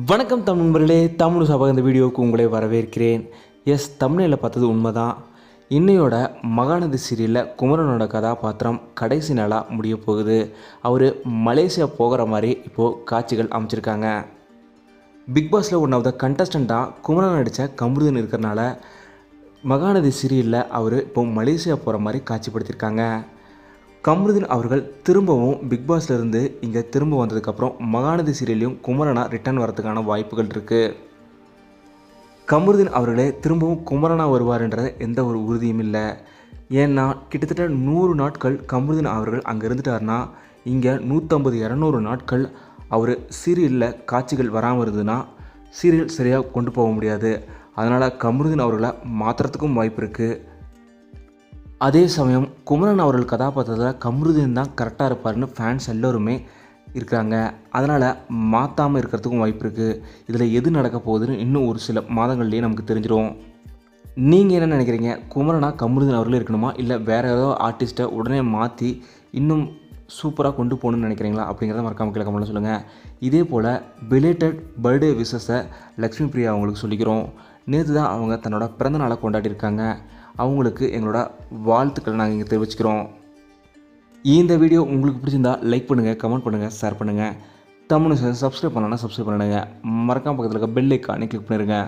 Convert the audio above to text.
வணக்கம் தமிழ் நண்பர்களே தமிழ் சபா இந்த வீடியோவுக்கு உங்களை வரவேற்கிறேன். எஸ் தமிழில் பார்த்தது உண்மைதான். இன்னையோட மகாநதி சீரியலில் குமரனோட கதாபாத்திரம் கடைசி நாளாக முடிய போகுது. அவர் மலேசியா போகிற மாதிரி இப்போது காட்சிகள் அமைச்சிருக்காங்க. பிக் பாஸில் ஒன் ஆஃப் த கண்டஸ்டண்ட்டாக குமரன் நடித்த கமருதன் இருக்கிறனால மகாநதி சீரியலில் அவர் இப்போ மலேசியா போகிற மாதிரி காட்சிப்படுத்தியிருக்காங்க கமருதீன் அவர்கள் திரும்பவும் பிக் பாஸ்ல இருந்து இங்கே திரும்ப வந்ததுக்கப்புறம் மகாநதி சீரியலையும் குமரனா ரிட்டர்ன் வரதுக்கான வாய்ப்புகள் இருக்குது கமருதீன் அவர்களே திரும்பவும் குமரனா வருவார்ன்ற எந்த ஒரு உறுதியும் இல்லை. ஏன்னா கிட்டத்தட்ட நூறு நாட்கள் கமருதீன் அவர்கள் அங்கே இருந்துட்டாருன்னா இங்கே நூற்றம்பது இரநூறு நாட்கள் அவர் சீரியலில் காட்சிகள் வராமல் இருந்ததுன்னா சீரியல் சரியாக கொண்டு போக முடியாது. அதனால் கமருதீன் அவர்களை மாற்றுறதுக்கும் வாய்ப்பு இருக்குது அதே சமயம் குமரன் அவர்கள் கதாபாத்திரத்தில் கமருதீன் தான் கரெக்டாக இருப்பாருன்னு ஃபேன்ஸ் எல்லோருமே இருக்காங்க அதனால் மாற்றாமல் இருக்கிறதுக்கும் வாய்ப்பு இருக்குது இதில் எது நடக்க போகுதுன்னு இன்னும் ஒரு சில மாதங்கள்லேயே நமக்கு தெரிஞ்சிடும் நீங்கள் என்ன நினைக்கிறீங்க? குமரனா கமருதன் அவர்களே இருக்கணுமா? இல்லை வேறு ஏதோ ஆர்டிஸ்ட்டை உடனே மாற்றி இன்னும் சூப்பராக கொண்டு போகணும்னு நினைக்கிறீங்களா? அப்படிங்கிறத மறக்காமல் கீழே கமெண்ட்ல சொல்லுங்கள் இதே போல் பிலேட்டட் பர்த்டே விஷஸை லக்ஷ்மி பிரியா அவங்களுக்கு சொல்லிக்கிறோம். நேற்று தான் அவங்க தன்னோட பிறந்த நாளை கொண்டாடியிருக்காங்க. அவங்களுக்கு எங்களோட வாழ்த்துக்களை நாங்கள் இங்கே தெரிவிச்சுக்கிறோம். இந்த வீடியோ உங்களுக்கு பிடிச்சிருந்தா லைக் பண்ணுங்கள் கமெண்ட் பண்ணுங்கள் ஷேர் பண்ணுங்கள் தமிழ் சப்ஸ்கிரைப் பண்ணலன்னா சப்ஸ்கிரைப் பண்ணுங்கள் மறக்காம பக்கத்தில் இருக்க பெல் ஐக்கானே கிளிக் பண்ணிடுங்க